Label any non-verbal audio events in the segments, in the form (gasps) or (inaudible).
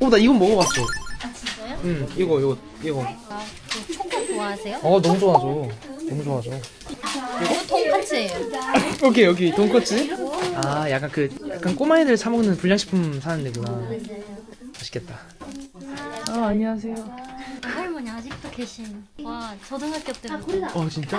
어, 나 이건 먹어봤어. 아 진짜요? 응, 이거, 이거, 이거. 아, 그 초코 좋아하세요? 어, 너무 좋아하죠. 너무 좋아하죠. 이거 돈까스예요. 오케이, 여기 돈코츠. 아, 약간 그, 약간 꼬마애들 사먹는 불량식품 사는 데구나. 맛있겠다. 아, 안녕하세요. 할머니 아직도 계신. 와 초등학교 때부터. 어, 진짜?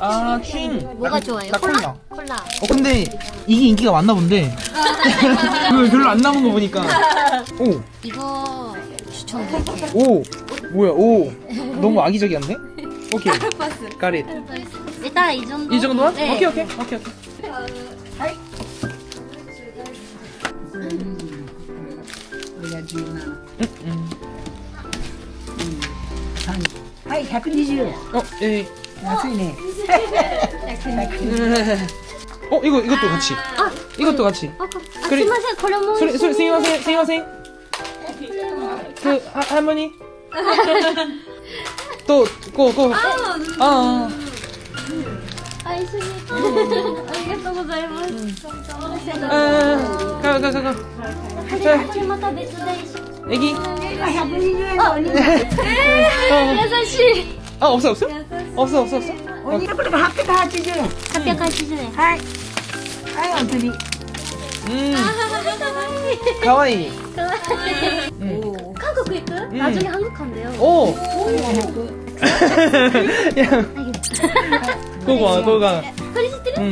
아, 퀸. 뭐가 좋아요? 나 콜라. 콜라. 어, 근데 이게 인기가 많나 본데. (laughs) 별로 안 남은 거 보니까. 오, 이거 추천해. 오. 뭐야, 오. 너무 악의적이었네? 오케이. 가릿. 일단 이 정도. 이 정도? 네. 오케이, 오케이. 오케이, 오케이. olhadinha Ai, happy 어, 예. 예. 安いね。 어 이거 이것도 같이 아, 이것도 같이 아, 아, 그래. すいません、これも。 소리 소리 스미마셍 스미마셍 그 하, 할머니 또고고 아, あ、一緒に。ありがとうございます。 아, 가, 가, 가, 가. 자, これまた別で一緒。 애기. 120円のお肉。 어. 優しい。 아, 없어, 없어? 없어, 없어, 없어? お肉これも880円。 880円。はい。はい、お釣り。 음, 가와이. かわいい。 음.韓国行く나중에한국간대요 오! 100。 야, 그거, 그거. これ知ってる 음.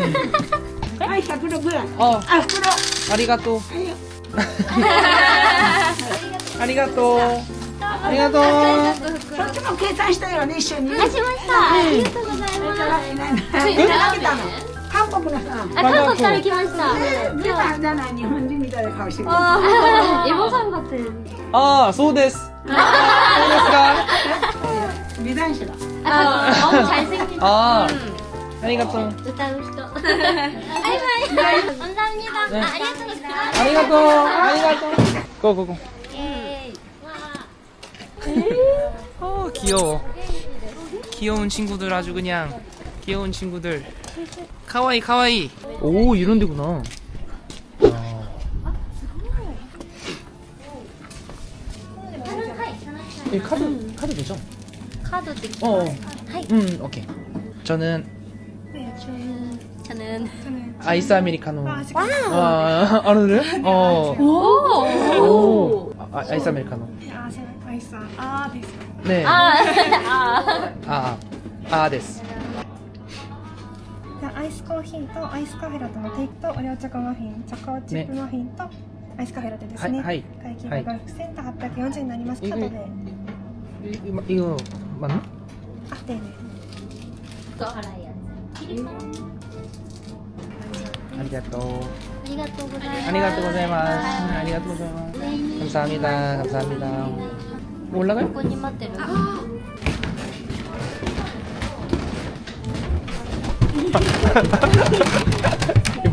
はい、106円。 어, あ、袋。 아리가또. 아리가또. 아리가또. こっちも計算したよね、一緒に。あ、しました。ありがとうございます。何来たの韓国のさ。あ、韓国から来ました。出たんじゃない日本人みたいな顔してる。エボさん같은 아, 소데스. 소데스가. 美男子だ。 아, 너무 잘생긴 아, 아리가또. 歌う人。はいはい。감사합니다. 네. 아, 아리가또 고자이마스. 아리가또. 아리가또. 고고고. 예. 어 귀여워 귀여운 친구들 아주 그냥 귀여운 친구들 카와이 카와이 오 이런 데구나 아. 이 카드 카드 되죠? 카드 어, 어. 아, 하이. 음 오케이 저는 저는 아이스 아메리카노 와우. 아, 아, 아, 알아요? 어. 오. 오. 아, 아이스 아메리카노 아세요? アイスさん。(laughs) あーです。 네. 아, 아. 아, 아, 아, 데스. じゃあアイスコーヒーとアイスカフェラテのテイクとオレオチョコマフィン、チョコチップマフィンとアイスカフェラテですね。はいはい会計はいが6840円になります。カードで。 이, 이거, 이거 맞나? あ、でね。 이거 알아요. 아리가또. 아리가또 고자이마스. 아리가또 고자이마스. 아리가또 고자이마스. 감사합니다. 감사합니다. 뭐 올라가요? 그 꽃님한테 아.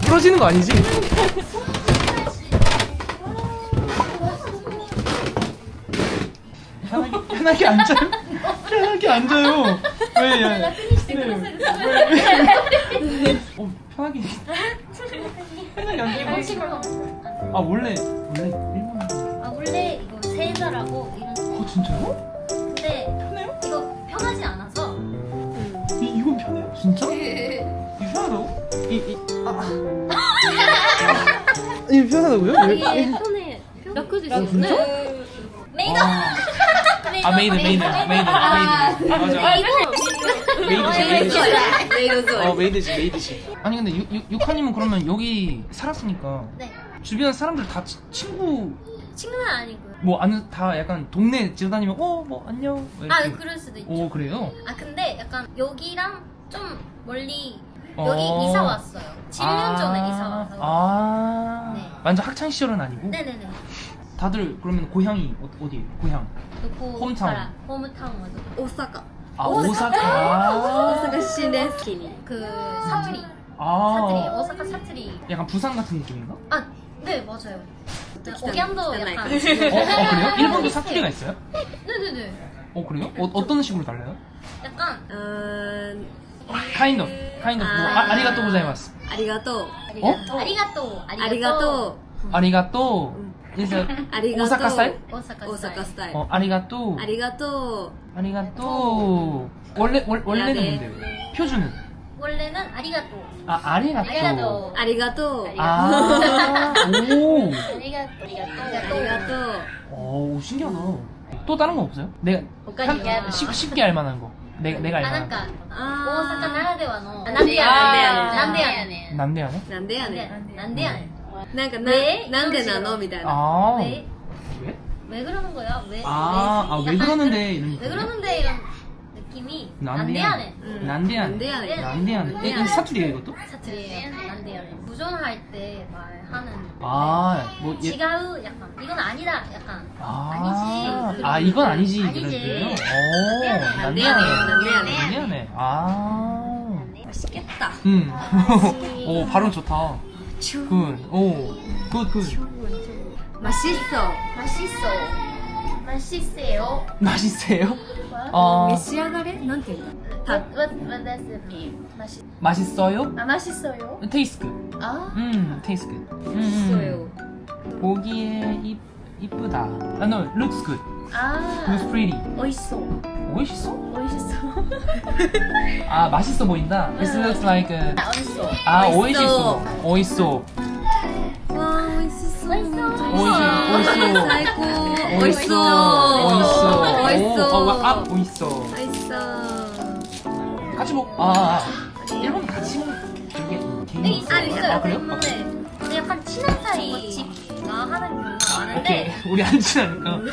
부러지는 거 아니지? 편하게, 앉아요. 편하게 앉아요. 왜? 왜? 왜? 어, 편하게. 편하게 앉아요. 아 원래 원래 일본. 아 원래 이거 세자라고 이런. 진짜요? 근데 편해요? 이거 편하지 않아서. 이, 이건 편해요? 진짜? 예. 이상하다고? 이, 이, 아. 아. (laughs) 이 편하다고요? 아, 이게 예, 편해. 몇 글자 있었네? 메이드! 아. 메이드 메이드. 메이드. 아. 메이드 맞아. 메이드지 메이드지. 어, 메이드지. 메이드지. 아니 근데 유카님은 그러면 여기 살았으니까 네. 주변 사람들 다 치- 친구 친구는 아니고요. 뭐 아는 다 약간 동네 지나다니면 어 뭐 안녕 뭐 아 이렇게. 그럴 수도 있죠. 오 그래요? 아 근데 약간 여기랑 좀 멀리 어. 여기 어. 이사 왔어요. 7년 아. 전에 이사 와서. 아 네. 완전 학창 시절은 아니고. 네네네. 다들 그러면 고향이 어, 디예요 고향. 그 홈타운. 홈타운 맞아. 오사카. 아 오사카. 아. 오사카 시네스키니. 그 사투리. 아 사투리 오사카 사투리. 약간 부산 같은 느낌인가? 아 네, 맞아요. 네, 억양도 약간. 약간. 어, 어, 그래요? (laughs) 일본도 사투리가 있어요? 네네네. 어 그래요? 어, 어떤 식으로 달라요? 약간. 어, 음, 카인도 카인도 아... 뭐, 아, 아. 아리가또 고자이마스 아리가또. 어? 아리가또. 아리가또. 아리가또 음. 그래서 음. (laughs) 아리가또. 오사카 스타일? 오사카 오사카 스타일. 스타일. 어 아리가또 아리가또. 아리가또 음. 원래 월, 원래는 아, 뭔데요? 표준은 원래는 아리가또. 아, 아리가또. ありがとうありがとう 아, (laughs) 오. うありがとうありがとうありがとう 오, 신기하다. 또 다른 거 없어요? 내가他に 한, 쉽, 쉽게 알 만한 거. 내, 내가 알 あなん 만한 かあ大阪ならではのなんでやなんでやねん거. 난데하네? ーなんでやねなんでやねんんなんかな왜? なんでなのみたいな 아. 왜? 왜? 왜 그러는 거야? 왜? 아, 아, 왜 그러는데 이런 왜 그러는데 이런 느낌이 난데하네 난데하네 난데하네 난대하네. 이 사투리예요 이것도? 사투리예요. 네, 난데하네 부정할 때 말하는. 아, 뭐 얘- 지가우 약간 이건 아니다 약간. 아, 아니지. 아 이건 아니지. 아니지. 이런 뜻이에요? 어, 아. 음. (laughs) 오, 난데하네 난데하네 난데하네 아, 맛있겠다. 응오 발음 좋다. 굿, 오, 굿 굿. 맛있어. 맛있어. 맛있어요. 맛있어요? 뭐? 어. 메시아가레? 난데 다. 맛있. 맛있어요? 아 맛있어요. 테이스크. 아. 음, 테이스크. 맛있어요. 음, 음. 보기에 이 이쁘다. 아, no, looks good. 아. looks pretty. 맛있어. 맛있어? 맛있어. 아, 맛있어 보인다. This looks like. A... 아, 맛있어. 아, 맛있어. 맛있어. 소. 오이소. わあ美味しそう美味しそう美味しい美味しそう最高美 오이소. 味しそう美味し 오이소. そう 오, 어, 아, 오이소. 美味しそう 같이 먹, 아, 아. 일본 같이 먹, 이게 개인 있어요 있어요 아, 그래요? 네. 근데 약간 친한 사이가 하는 경우가 많은데 이렇게, 우리 안 친하니까. (laughs)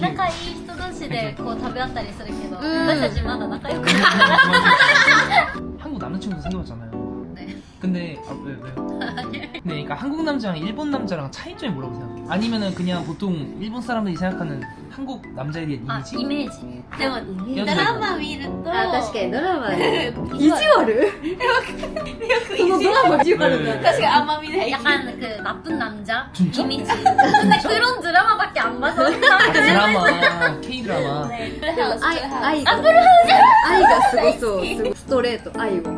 仲いい人同士でこう食べ合ったりするけど、うん私たちまだ仲良くない (laughs) 한국 남자친구 사귀었잖아요. 네. 근데 아, 왜 왜요? 네, 그러니까 한국 남자랑 일본 남자랑 차이점이 뭐라고 생각해요? 아니면은 그냥 보통 일본 사람들이 생각하는 한국 남자에 대한 あ 이미지? イメージでも 이미지? ドラマ見るとあ確かにドラマで意地意地悪そのドラマ意地悪だ 네. 確かに 아마 미네 약간 그 나쁜 남자 진짜? 이미지 근데 그런 드라마밖에 안 봐서 아, 드라마, K 드라마. 愛愛が愛がすごそうすごストレート愛を伝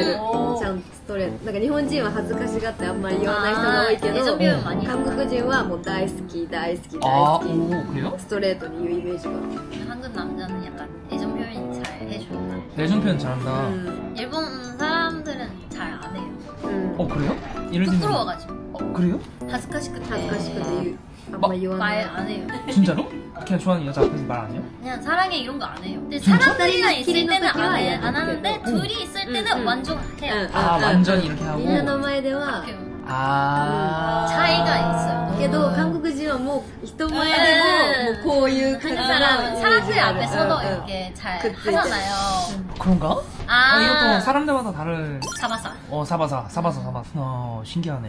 えるうんちゃんとストレートなんか日本人は恥ずかしがってあんまり言わない人が多いけあーエジどョビュン많이 韓国人はもう大好き大好き 아, 大好 오, 그래요? きスト レートに言うイメージが 한국 남자는 약간 애정 표현 잘 해준다 내전 표현 잘한다. うん 일본 사람들은 잘 안 해요 うん 어, 그래요? 예를 들면. 부끄러워가지고 어, 그래요? 恥ずかしくて恥ずかしくて言うあんま言わない 말 안 해요 진짜로? 그냥 좋아하는 여자 앞에서 말 안 해요? 그냥 사랑해 이런 거 안 해요. 근데 진짜? 사람들이랑 있을 때는 안, 해, 사람끼리 안 하는데 응. 둘이 있을 때는 응, 응. 완전 うん 해요. 아,うん 완전히 이렇게 하고. みんなの前では 아. 차이가 있어요. けど韓国人はもう人前でももうこういう感じ 한국 な 사람은 イメージ 사람들 がある 앞에서도 うんうん 이렇게 잘 그치. 하잖아요. 그런가? 아, 이것도 아, 사람들마다 다른. 사바사. 어, 사바사, 사바사, 사바사. 어, 신기하네.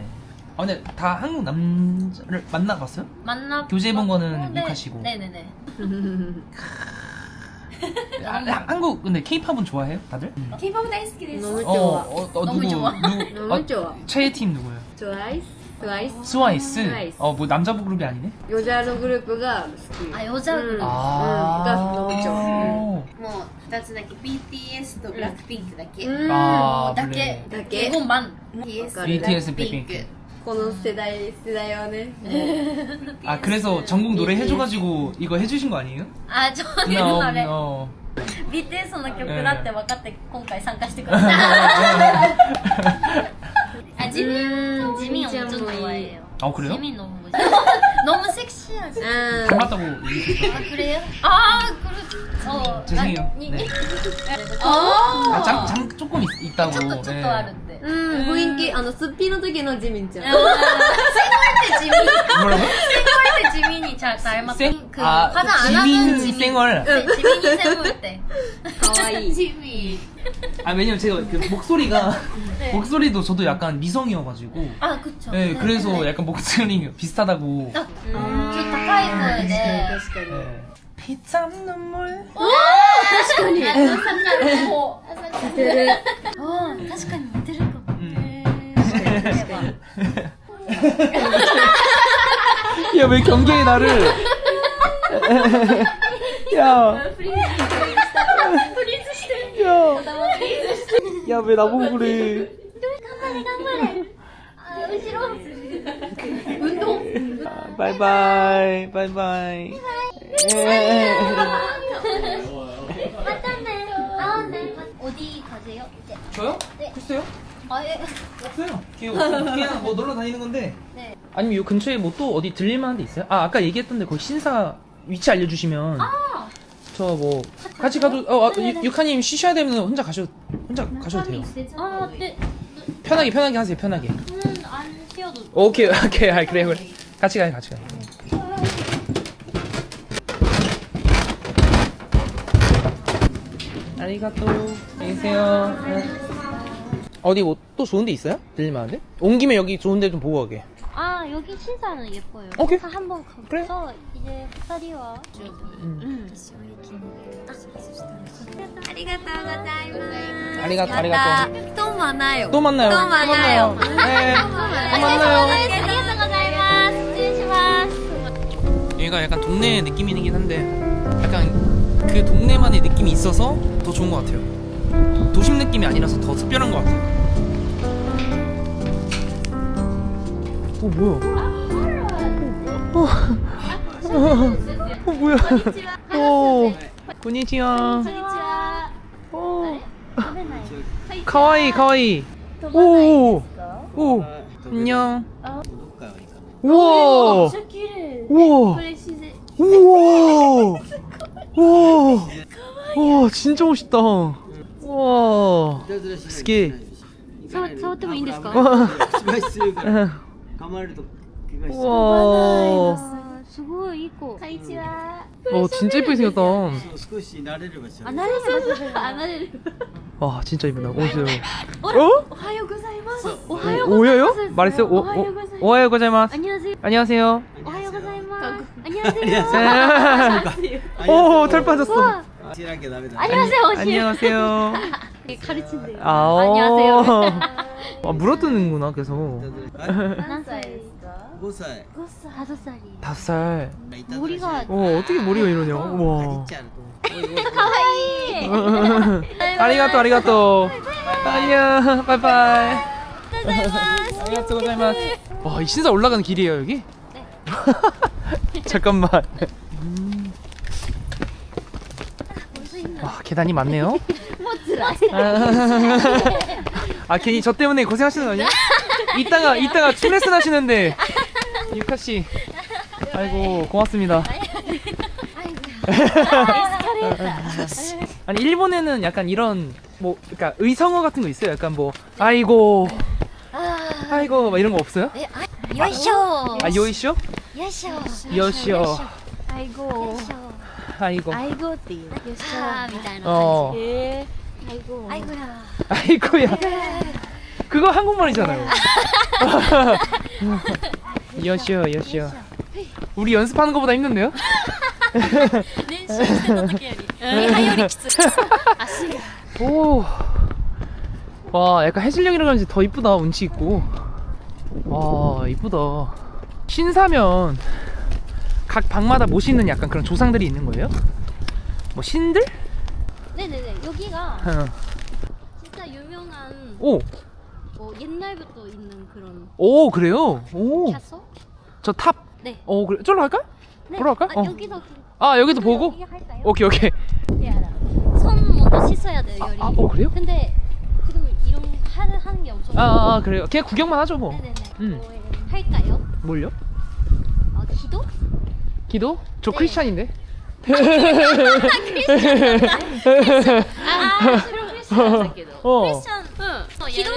아, 근데 다 한국 남자를 만나봤어요? 만나 교제해본 거는 어, 네. 육하시고. 네네네. 아, 아, 한국, 근데 케이팝은 좋아해요? 다들? 음. K-pop 大好きで 너무 어, 좋아 어, 어, 너무 누구, 좋아. 누구, 너무 어, 좋아 최애 팀 누구예요? 트와이스 트와이스 스와이스? 스와이스. 어, 뭐 남자부 그룹이 아니네? ヨジャのグループが好き 아 여자 음. 그룹. 아. が너무 좋아 もう2つだけ BTS とブラックピンクだけ、うん 아, 다 블랙. 게だけ 이것만. BTS BTS, ブラックピン 블랙핑크. クこの世代世代はね 아, 그래서 전국 노래 해줘가지고 이거 해주신 거 아니에요? 아 저는 어, 노래 어. BTS の曲だって分かって今回参加してください。 아 지민 지민 지민 엄청 짱 좋아해요. 어, 그래요? 지민 너무 멋있어. (laughs) 너무 섹시하지. うん 닮았다고 얘기했어요. 아 그래요? 아 그래. 어 죄송해요. 나- 니- 네. 어. 아, 장, 장 조금 있, 있다고. ちょっとちょっとあるって。うん雰囲気あのすっぴんの時のジミンちゃん 아, 생얼 때 지민 뭐라고? 생얼 때 지민이 잘 닮았어. 생? 그 아, 화장 안 하는 지민 지민. 생얼. 네, 지민이 생얼 때. かわいい地味 아 왜냐면 제가 그 목소리가 (laughs) 목소리도 저도 약간 미성이어가지고 아, 그쵸. 네 그래서 약간 목소리 비슷하다고 ちょっと高い声で。 네. 피땀 눈물 確かに。こう。似てる。うん、確かに似てるかも。 야 왜 경계해 나를 야 (laughs) 야, 왜 나보고 그래? 깜빡이 깜빡이. 아, 싫어. 운동. 아, 바이바이, 바이바이. 에. 맞다네. 어디 가세요? 이제. 저요? 네. 글쎄요? 아, 예. 없어요. 그냥, 뭐 놀러 다니는 건데. 네. 아니면 요 근처에 뭐 또 어디 들릴만한 데 있어요? 아, 아까 얘기했던데 거기 신사 위치 알려주시면. 아, 저 뭐 같이 가도 어 아, 유- 유카님 쉬셔야 되면 혼자 가셔 혼자 가셔도 돼요. 아, 네. 편하게 편하게 하세요 편하게. 저는 안 쉬어도. 오케이 오케이 아, 그래 그래 같이 가요 같이 가요. 아리가또 안녕히 계세요. 네. 어디 뭐 또 좋은 데 있어요? 들릴만한데? 온 김에 여기 좋은 데 좀 보고 가게. 아, 여기 신사는 예뻐요. 오케이. 신사 한번 가서 그래. 이제 파리와 응. 다시 오이기는 딱 있습니다. 아리가또 고자이마스. 아리가또 아리가또. 또 만나요. 또 만나요. 또 만나요. 네. 또 만나요. 여기가 약간 동네 느낌이긴 한데 약간 그 동네만의 느낌이 있어서 더 좋은 것 같아요. 도심 느낌이 아니라서 더 특별한 것 같아요. 어 뭐야? 어. 어 뭐야? 어, 고니치와. こんにちは。 어, 食べない。 카와이 카와이. 오, 오, 안녕. 우와, 綺麗。 우와. これ自然。 우와! 우와! 우와, 진짜 멋있다. 우와. 스키. 触触ってもいいんですか？ 우와. するから噛まれると怪我しちゃう 우와. あー (laughs) すごいいい子。こんにちは。 와, 진짜 이쁘게 생겼다. 少し慣れればしちゃうあ、なれる。あ、なれる。 와, 진짜 이쁘다. 멋있어요. お 어? おはようございます。おはようございます。 오요요? 말했어요? 오, おはようございます。 오, 오하요 고자이마스. 안녕하세요. 안녕하세요. 오はようございます。 네. 오, 털 빠졌어. 우와. しなきゃダメだ 안녕하세요. 오시. 안녕하세요. 가르친대요. 아, 어. 안녕하세요. 아, 물어뜯는구나, 계속. 何歳ですか？ 5살. 고스 다섯 살이에요. 다섯 살. 머리가- 어 어떻게 머리가 이러냐? 와. 가이. (laughs) 아리가또 아리가또. 안녕. 바이바이. 아리가또 고자이마스. 와이 신사 올라가는 길이에요 여기? 네. (laughs) 잠깐만. 아, 와 계단이 많네요. 아 괜히 저 때문에 고생하시는 거 아니에요? 이따가 이따가 춤 레슨 하시는데 유카 씨. 아이고 고맙습니다. (laughs) 아니 일본에는 약간 이런 뭐 그러니까 의성어 같은 거 있어요. 약간 뭐 아이고 아이고 막 이런 거 없어요? 요쇼. 아 요이쇼? 요쇼. 요쇼. 아이고. 아이고. 아이고 띠. 요쇼. 어. 아이고. 아이고야. 아이고야. 그거 한국말이잖아요. (laughs) 요쇼 요쇼 우리 연습하는 것보다 힘든데요? 練習してた時より。リハよりきつい。足が。 오. 와, 약간 해질녘이라 그런지 더 이쁘다, 운치 있고. 와, 이쁘다. 신사면 각 방마다 모시는 약간 그런 조상들이 있는 거예요? 뭐 신들? 네네네. 여기가 어. 진짜 유명한 오, 뭐 옛날부터 있는 그런 오 그래요? 오, 캬소? 저 탑. 네. 오 그래. 저로 갈까? 네. 보러 갈까? 아, 어. 여기도 아 여기도 보고. 여기 할까요? 오케이 오케이. 손 먼저 씻어야 돼요, 열이. 아, 어, 그래요? 근데 지금 이런 하는 하는 게 없어서. 아, 아, 아 그래요. 그냥 구경만 하죠 뭐. 네네네. 음. 할까요? 뭘요? 어, 기도? 기도? 저 네. 크리스찬인데. 아, 실은 크리스천이기도. 어. 크리스천. 응. 기도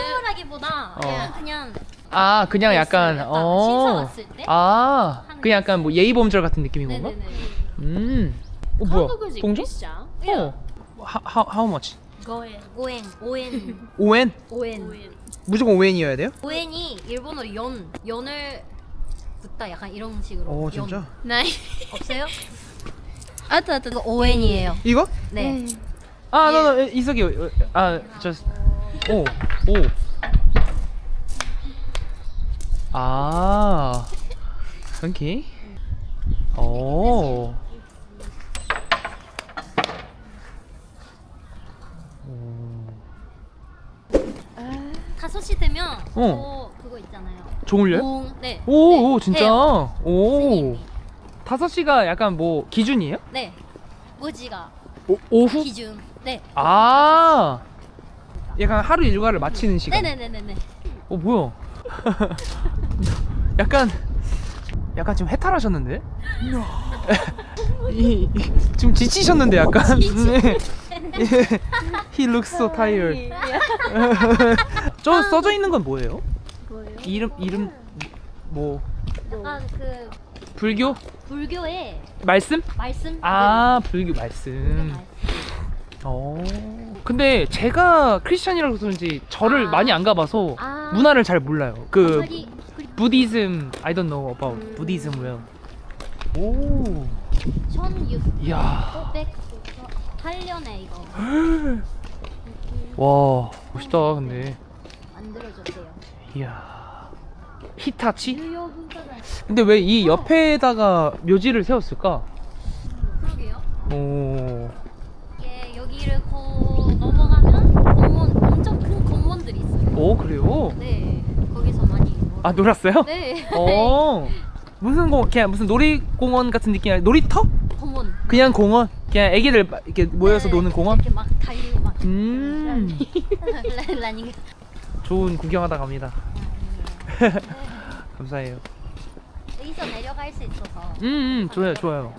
때보다 어. 그냥, 그냥 아 그냥 네, 약간 약간 어. 신사 왔을 때? 아 그냥 약간 뭐 예의범절 같은 느낌인 건가? 음. 어 뭐야? 한국어지 동조? 어. How much? 거엔 오엔 오엔 5엔? 무조건 5엔이어야 돼요? 오엔이 일본어 연 연을 붙다 약간 이런 식으로 어 진짜? 나이 네. (laughs) 없어요? 아따 아따 이거 오엔이에요 이거? 네 아, no, no, it's 아저오오 아, 오케이. 오. 다섯 시 되면 어. 그 그거 있잖아요 종을요? 공, 네 오, 네, 오, 진짜. 해요. 오. 스님이. 다섯 시가 약간 뭐 기준이에요? 네 무지가 오, 오후? 기준 네 아. 약간 하루 일과를 마치는 시간. 네네네네네 어 뭐야? (laughs) 약간 약간 지금 해탈하셨는데? 이, 이- 지금 지치셨는데 약간. 네. (laughs) He looks so tired. 저 써져 있는 건 뭐예요? 뭐예요? 이름 이름 뭐 약간 그 불교 불교의 말씀? 말씀 아 불교 네, 말씀. 말씀. 어. 근데 제가 크리스천이라서 그런지 절을 아. 많이 안 가봐서 아. 문화를 잘 몰라요. 그 갑자기 그 부디즘 I don't know about 부디즘 well. 오. 1600 이야. 8년에 이거 (gasps) 와 멋있다 근데. 만들어졌대요 이야. 히타치? 유효 근데 왜 이 옆에다가 묘지를 세웠을까? 그러게요 오. 이게 여기를 거 넘어가면 공원 엄청 큰 공원들이 있어요 오 그래요? 네 아 놀았어요? 네 어. 무슨 공 그냥 무슨 놀이공원 같은 느낌 아니라 놀이터? 공원 그냥 공원? 그냥 애기들 막 이렇게 모여서 네, 노는 공원? 이렇게 막 달리고 막 음. 라- 라닝 좋은 구경하다 갑니다. (laughs) 감사해요. 여기서 내려갈 수 있어서 음, 음 좋아요, 좋아요.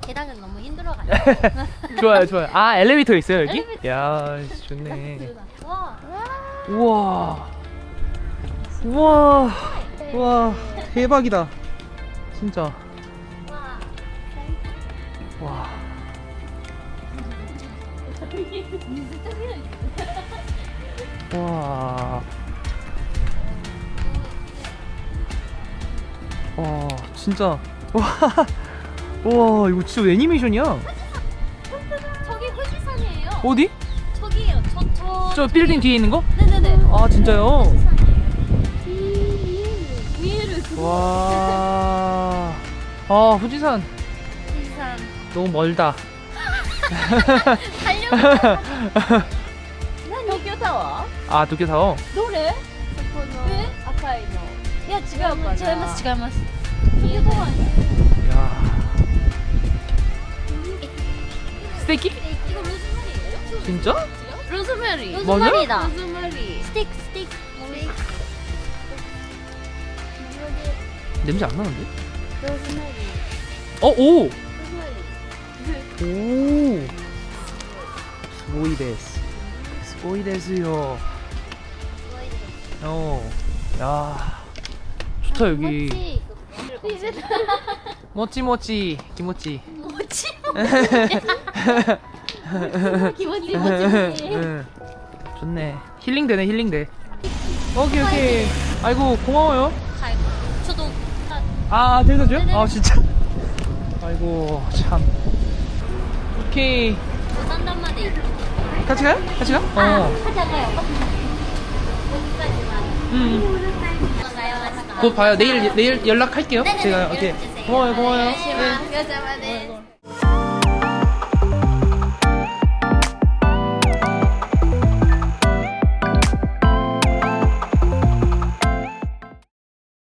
계단은 너무 힘들어가지고 (laughs) 좋아요, 좋아요. 아, 엘리베이터 있어요, 여기? 야, 좋네. (laughs) 와 우와. 우와. 우와. 대박이다. 진짜. 와. 와. 와. 와, 진짜. 와. 와, 이거 진짜 애니메이션이야. 저기 후지산이에요 어디? 저기요 저 저 저 빌딩 뒤에 있는 거? 네네네 아, 진짜요? 와. 아, 후지산 후지산 너무 멀다. (laughs) 달려 東京タワ 아, 도쿄 타워. ーどれそこの赤いの 야 違うかな 違います違います東京タワーに 야. 스테이키? 이거 로즈마리예요? 진짜? ローズマリー 로즈마리다 ローズマ 냄새 안 나는데? 어, 오! 오! 스보이데스. 스보이데스요. 어. 야. 좋다, 여기. 모찌모찌, 김모찌. 뭐지? 멋지. (laughs) 좋네. 힐링되네, 힐링돼. 오케이, 오케이. 아이고, 고마워요. 아 들려줘요? 네, 네. 아 진짜? 아이고 참 오케이 산단마대 같이 가요? 같이 가? 아, 어. 같이 가요. 음. 음. 곧 봐요. 내일 내일 연락할게요. 네네네, 제가 오케이. 연락 주세요. 고마워요, 고마워요. 네. 열심히 하세요. 고마워요, 고마워요.